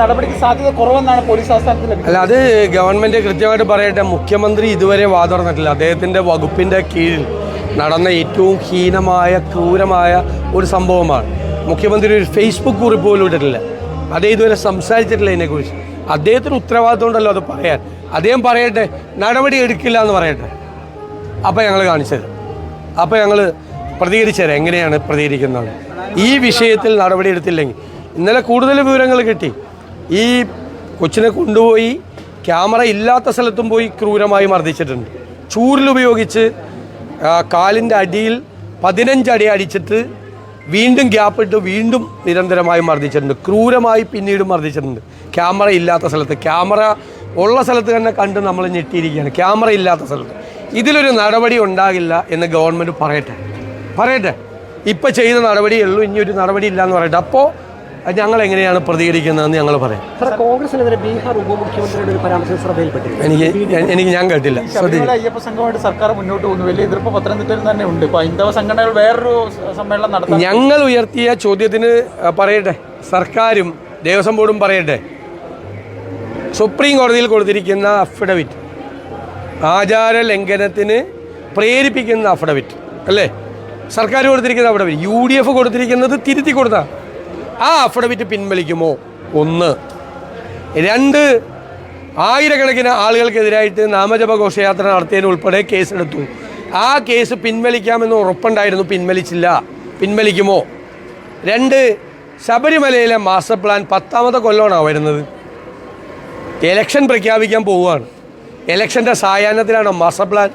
നടപടിക്ക് സാധ്യത കുറവെന്നാണ് പോലീസ് അല്ല അത് ഗവൺമെന്റ് കൃത്യമായിട്ട് പറയട്ടെ മുഖ്യമന്ത്രി ഇതുവരെ വാതുറന്നിട്ടില്ല. അദ്ദേഹത്തിന്റെ വകുപ്പിന്റെ കീഴിൽ നടന്ന ഏറ്റവും ഹീനമായ ക്രൂരമായ ഒരു സംഭവമാണ്. മുഖ്യമന്ത്രി ഒരു ഫേസ്ബുക്ക് കുറിപ്പ് പോലും ഇട്ടിട്ടില്ല. അദ്ദേഹം ഇതുവരെ സംസാരിച്ചിട്ടില്ല ഇതിനെക്കുറിച്ച്. അദ്ദേഹത്തിന് ഉത്തരവാദിത്വം ഉണ്ടല്ലോ അത് പറയാൻ. അദ്ദേഹം പറയട്ടെ നടപടി എടുക്കില്ല എന്ന് പറയട്ടെ. അപ്പോൾ ഞങ്ങൾ കാണിച്ചത് അപ്പോൾ ഞങ്ങൾ പ്രതികരിച്ചുതരാം എങ്ങനെയാണ് പ്രതികരിക്കുന്നത്. ഈ വിഷയത്തിൽ നടപടി എടുത്തില്ലെങ്കിൽ. ഇന്നലെ കൂടുതൽ വിവരങ്ങൾ കിട്ടി. ഈ കൊച്ചിനെ കൊണ്ടുപോയി ക്യാമറ ഇല്ലാത്ത സ്ഥലത്തും പോയി ക്രൂരമായി മർദ്ദിച്ചിട്ടുണ്ട്. ചൂരിലുപയോഗിച്ച് കാലിന്റെ അടിയിൽ പതിനഞ്ചടി അടിച്ചിട്ട് വീണ്ടും ഗ്യാപ്പ് ഇട്ട് വീണ്ടും നിരന്തരമായി മർദ്ദിച്ചിട്ടുണ്ട്. ക്രൂരമായി പിന്നീട് മർദ്ദിച്ചിട്ടുണ്ട്. ക്യാമറ ഇല്ലാത്ത സ്ഥലത്ത്. ക്യാമറ ഉള്ള സ്ഥലത്ത് തന്നെ കണ്ട് നമ്മൾ ഞെട്ടിയിരിക്കുകയാണ്. ക്യാമറ ഇല്ലാത്ത സ്ഥലത്ത്. ഇതിലൊരു നടപടി ഉണ്ടാകില്ല എന്ന് ഗവൺമെന്റ് പറയട്ടെ. പറയട്ടെ. ഇപ്പം ചെയ്ത നടപടിയുള്ളൂ ഇനി ഒരു നടപടി ഇല്ല എന്ന് പറയട്ടെ. അപ്പോൾ ഞങ്ങൾ എങ്ങനെയാണ് പ്രതികരിക്കുന്നതെന്ന് ഞങ്ങൾ പറയാം. സാർ കോൺഗ്രസിനെതിരെ ബീഹാർ ഉപമുഖ്യമന്ത്രിയുടെ ഒരു പരാമർശം ശ്രദ്ധയിൽപ്പെട്ടു എനിക്ക് എനിക്ക് ഞാൻ കേട്ടില്ല. അയ്യപ്പ സംഘമായിട്ട് സർക്കാർ മുന്നോട്ട് പോകുന്നു. വലിയ എതിർപ്പ് പത്തനംതിട്ടയിൽ തന്നെ ഉണ്ട്. ഇപ്പൊ ഹൈന്ദവ സംഘടനകൾ വേറൊരു സമ്മേളനം നടത്താൻ ഞങ്ങൾ ഉയർത്തിയ ചോദ്യത്തിന് പറയട്ടെ. സർക്കാരും ദേവസ്വം ബോർഡും പറയട്ടെ. സുപ്രീം കോടതിയിൽ കൊടുത്തിരിക്കുന്ന അഫിഡവിറ്റ് ആചാര ലംഘനത്തിന് പ്രേരിപ്പിക്കുന്ന അഫിഡവിറ്റ് അല്ലേ? സർക്കാർ കൊടുത്തിരിക്കുന്ന അഫിഡവിറ്റ് യു ഡി എഫ് കൊടുത്തിരിക്കുന്നത് തിരുത്തി കൊടുത്ത. ആ അഫിഡവിറ്റ് പിൻവലിക്കുമോ? ഒന്ന്. രണ്ട് ആയിരക്കണക്കിന് ആളുകൾക്കെതിരായിട്ട് നാമജപ ഘോഷയാത്ര നടത്തിയതിന് ഉൾപ്പെടെ കേസെടുത്തു. ആ കേസ് പിൻവലിക്കാമെന്ന് ഉറപ്പുണ്ടായിരുന്നു പിൻവലിച്ചില്ല. പിൻവലിക്കുമോ? രണ്ട് ശബരിമലയിലെ മാസ്റ്റർ പ്ലാൻ പത്താമത്തെ കൊല്ലമാണോ വരുന്നത്? എലക്ഷൻ പ്രഖ്യാപിക്കാൻ പോവുകയാണ്. എലക്ഷന്റെ സായാഹ്നത്തിലാണ് master plan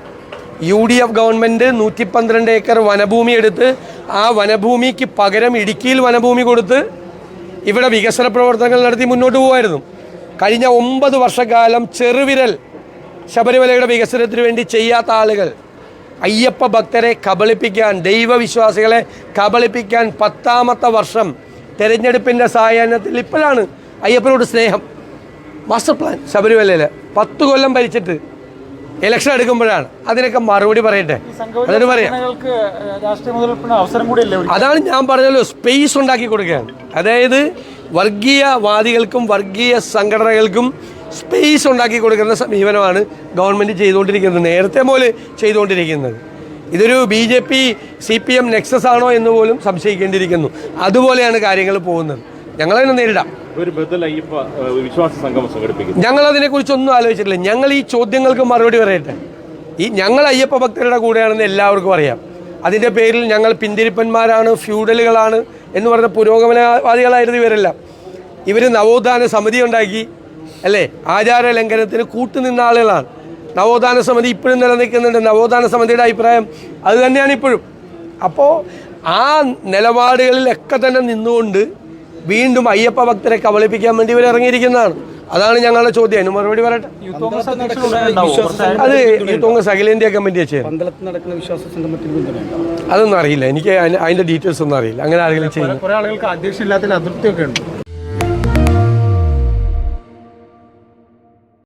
U D F government നൂറ്റി പന്ത്രണ്ട് ഏക്കർ വനഭൂമി എടുത്ത് ആ വനഭൂമിക്ക് പകരം ഇടുക്കിയിൽ വനഭൂമി കൊടുത്ത് ഇവിടെ വികസന പ്രവർത്തനങ്ങൾ നടത്തി മുന്നോട്ട് പോകുമായിരുന്നു കഴിഞ്ഞ ഒമ്പത് വർഷക്കാലം ചെറുവിരൽ ശബരിമലയുടെ വികസനത്തിന് വേണ്ടി ചെയ്യാത്ത ആളുകൾ. അയ്യപ്പ ഭക്തരെ കബളിപ്പിക്കാൻ ദൈവവിശ്വാസികളെ കബളിപ്പിക്കാൻ പത്താമത്തെ വർഷം തെരഞ്ഞെടുപ്പിന്റെ സായാഹ്നത്തിൽ ഇപ്പോഴാണ് അയ്യപ്പനോട് സ്നേഹം. മാസ്റ്റർ പ്ലാൻ ശബരിമലയിൽ പത്ത് കൊല്ലം ഭരിച്ചിട്ട് ഇലക്ഷൻ എടുക്കുമ്പോഴാണ്. അതിനൊക്കെ മറുപടി പറയട്ടെ. അതൊരു അതിന് പറയാം അതാണ് ഞാൻ പറഞ്ഞല്ലോ സ്പേസ് ഉണ്ടാക്കി കൊടുക്കുകയാണ്. അതായത് വർഗീയവാദികൾക്കും വർഗീയ സംഘടനകൾക്കും സ്പേസ് ഉണ്ടാക്കി കൊടുക്കുന്ന സമീപനമാണ് ഗവൺമെന്റ് ചെയ്തുകൊണ്ടിരിക്കുന്നത്. നേരത്തെ പോലെ ചെയ്തുകൊണ്ടിരിക്കുന്നത്. ഇതൊരു B J P C P M nexus ആണോ എന്ന് പോലും സംശയിക്കേണ്ടിയിരിക്കുന്നു. അതുപോലെയാണ് കാര്യങ്ങൾ പോകുന്നത്. ഞങ്ങളതിനെ നേരിടാം. ഒരു ബദൽ അയ്യപ്പ വിശ്വാസ ഞങ്ങൾ ആലോചിച്ചിട്ടില്ല. ഞങ്ങൾ ഈ ചോദ്യങ്ങൾക്ക് മറുപടി പറയട്ടെ? ഈ ഞങ്ങൾ അയ്യപ്പ ഭക്തരുടെ കൂടെയാണെന്ന് എല്ലാവർക്കും അറിയാം. അതിന്റെ പേരിൽ ഞങ്ങൾ പിന്തിരിപ്പന്മാരാണ് ഫ്യൂഡലുകളാണ് എന്ന് പറഞ്ഞ പുരോഗമനവാദികളായിരുന്നു ഇവരെല്ലാം. ഇവർ നവോത്ഥാന സമിതി ഉണ്ടാക്കി അല്ലേ? ആചാര ലംഘനത്തിന് കൂട്ടുനിന്ന ആളുകളാണ്. നവോത്ഥാന സമിതി ഇപ്പോഴും നിലനിൽക്കുന്നുണ്ട്. നവോത്ഥാന സമിതിയുടെ അഭിപ്രായം അത് തന്നെയാണ് ഇപ്പോഴും. അപ്പോൾ ആ നിലപാടുകളിലൊക്കെ തന്നെ നിന്നുകൊണ്ട് വീണ്ടും അയ്യപ്പ ഭക്തരെ കബളിപ്പിക്കാൻ വേണ്ടി ഇവർ ഇറങ്ങിയിരിക്കുന്നതാണ്. അതാണ് ഞങ്ങളുടെ ചോദ്യം. അതിന് മറുപടി പറയട്ടെ? അത് യൂത്ത് കോൺഗ്രസ് അഖിലേന്ത്യാ കമ്മിറ്റി ചെയ്യും അതൊന്നും അറിയില്ല. എനിക്ക് അതിന്റെ ഡീറ്റെയിൽസ് ഒന്നും അറിയില്ല. അങ്ങനെ ആരെങ്കിലും ചെയ്യും